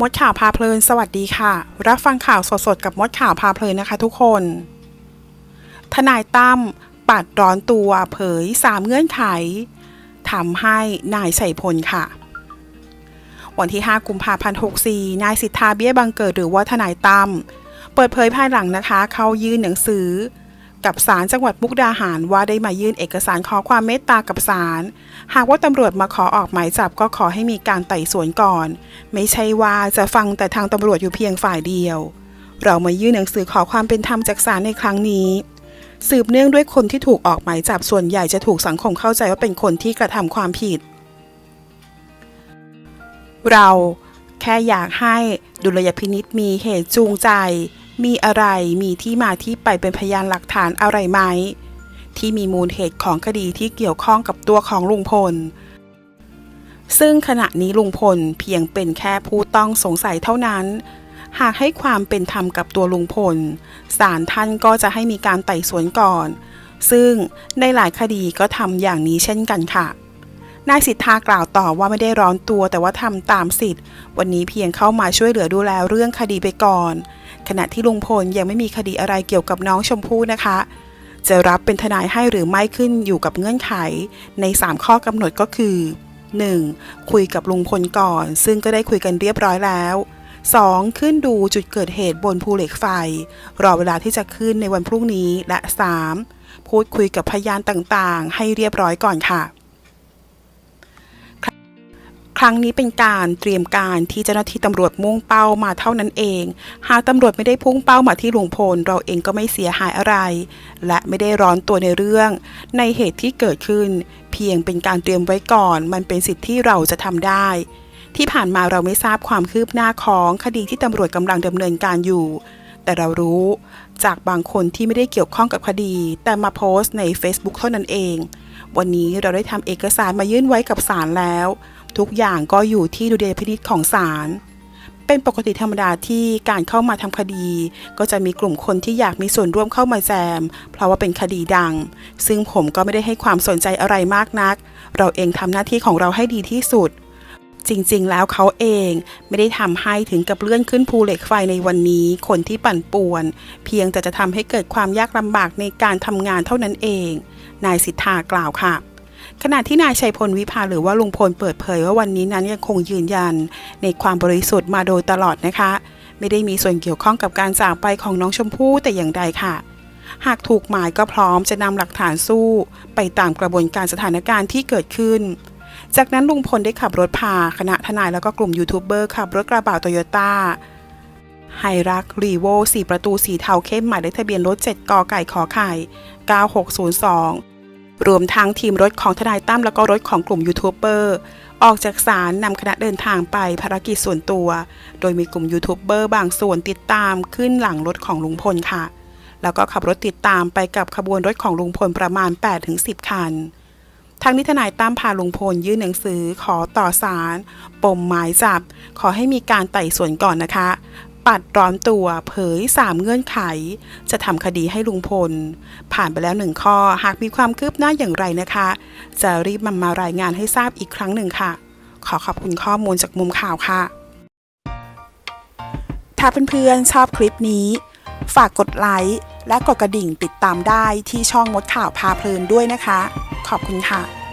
มดข่าวพาเพลิน สวัสดีค่ะ รับฟังข่าวสดๆ กับมดข่าวพาเพลินนะคะทุกคน ทนายตั้มปัดร้อนตัวเผย 3 เงื่อนไขทำให้นายชัยพลค่ะ วันที่ 5 กุมภาพันธ์ 64 นายสิทธาเบี้ยบังเกิดหรือว่าทนายตั้มเปิดเผยภายหลังนะคะ เขายื่นหนังสือ กับศาลจังหวัดมุกดาหารว่าได้มายื่นเอกสารขอความเมตตากับศาลหากว่าตำรวจมาขอออกหมายจับก็ขอให้มีการไต่สวนก่อน ไม่ใช่ว่าจะฟังแต่ทางตำรวจอยู่เพียงฝ่ายเดียว เรามายื่นหนังสือขอความเป็นธรรมจากศาลในครั้งนี้ สืบเนื่องด้วยคนที่ถูกออกหมายจับส่วนใหญ่จะถูกสังคมเข้าใจว่าเป็นคนที่กระทำความผิด เราแค่อยากให้ดุลยพินิษมีเหตุจูงใจ มีอะไรมีที่มาที่ไปเป็นพยานหลักฐานอะไรไหม ที่มีมูลเหตุของคดีที่เกี่ยวข้องกับตัวของลุงพล ซึ่งขณะนี้ลุงพลเพียงเป็นแค่ผู้ต้องสงสัยเท่านั้น หากให้ความเป็นธรรมกับตัวลุงพลศาลท่านก็จะให้มีการไต่สวนก่อน ซึ่งในหลายคดีก็ทำอย่างนี้เช่นกันค่ะนายสิทธากล่าวต่อว่าไม่ได้ร้อนตัวแต่ว่าทำตามสิทธิ์ วันนี้เพียงเข้ามาช่วยเหลือดูแลเรื่องคดีไปก่อน ขณะที่ลุงพลยังไม่มีคดีอะไรเกี่ยวกับน้องชมพู่นะคะ จะรับเป็นทนายให้หรือไม่ขึ้นอยู่กับเงื่อนไข ใน 3 ข้อกำหนดก็คือ 1. คุยกับลุงพลก่อน ซึ่งก็ได้คุยกันเรียบร้อยแล้ว 2. ขึ้นดูจุดเกิดเหตุบนภูเหล็กไฟ รอเวลาที่จะขึ้นในวันพรุ่งนี้และ 3. พูดคุยกับพยานต่างๆ ให้เรียบร้อยก่อนค่ะ รั้งนี้เป็นการเตรียมการที่เจ้าหน้าที่ตำรวจมุ่งเป้ามาเท่านั้นเอง หากตำรวจไม่ได้พุ่งเป้ามาที่ลุงพล เราเองก็ไม่เสียหายอะไร และไม่ได้ร้อนตัวในเรื่อง ในเหตุที่เกิดขึ้น เพียงเป็นการเตรียมไว้ก่อน มันเป็นสิทธิ์ที่เราจะทำได้ที่ผ่านมาเราไม่ทราบความคืบหน้าของคดีที่ตำรวจกำลังดำเนินการอยู่ แต่เรารู้จากบางคนที่ไม่ได้เกี่ยวข้องกับคดี แต่มาโพสต์ใน Facebook เท่านั้นเอง วันนี้เราได้ทำเอกสารมายื่นไว้กับศาลแล้ว ทุกอย่างก็อยู่ที่ดุลยพินิจของศาลเป็นปกติธรรมดาที่การเข้ามาทำคดี ก็จะมีกลุ่มคนที่อยากมีส่วนร่วมเข้ามาแจม เพราะว่าเป็นคดีดัง ซึ่งผมก็ไม่ได้ให้ความสนใจอะไรมากนัก เราเองทำหน้าที่ของเราให้ดีที่สุด จริงๆ แล้วเขาเองไม่ได้ทำให้ถึงกับเลื่อนขึ้นภูเหล็กไฟในวันนี้ คนที่ปั่นป่วน เพียงแต่จะทำให้เกิดความยากลำบากในการทำงานเท่านั้นเอง นายสิทธากล่าวค่ะ ขณะที่นายชัยพลวิภาหรือว่าลุงพลเปิดเผยว่าวันนี้นั้นยังคงยืนยัน ในความบริสุทธิ์มาโดยตลอดนะคะ ไม่ได้มีส่วนเกี่ยวข้องกับการจากไปของน้องชมพู่แต่อย่างใดค่ะ หากถูกหมายก็พร้อมจะนำหลักฐานสู้ ไปตามกระบวนการสถานการณ์ที่เกิดขึ้น จากนั้นลุงพลได้ขับรถพาคณะทนายแล้วก็กลุ่มยูทูบเบอร์ขับรถกระบะโตโยต้าไฮรักรีโว4ประตูสีเทาเข้มหมายเลขทะเบียนรถ 7กไก่ขอไข่ 9602 รวมทั้งทีมรถของทนายตั้มแล้วก็รถของกลุ่มยูทูบเบอร์ออกจากศาลนำคณะเดินทางไปภารกิจส่วนตัว โดยมีกลุ่มยูทูบเบอร์บางส่วนติดตามขึ้นหลังรถของลุงพลค่ะ แล้วก็ขับรถติดตามไปกับขบวนรถของลุงพลประมาณ 8-10 คัน ทางนิทนายตั้มพาลุงพลยื่นหนังสือขอต่อศาลปมหมายจับ ขอให้มีการไต่สวนก่อนนะคะ ปัดร้อนตัวเผย 3 เงื่อนไข จะทำคดีให้ลุงพล ผ่านไปแล้วหนึ่งข้อ หากมีความคืบหน้าอย่างไรนะคะ จะรีบมามารายงานให้ทราบอีกครั้งหนึ่งค่ะ ขอขอบคุณข้อมูลจากมุมข่าวค่ะ ถ้าเพื่อนๆชอบคลิปนี้ ฝากกดไลค์และกดกระดิ่งติดตามได้ที่ช่องมดข่าวพาเพลินด้วยนะคะ ขอบคุณค่ะ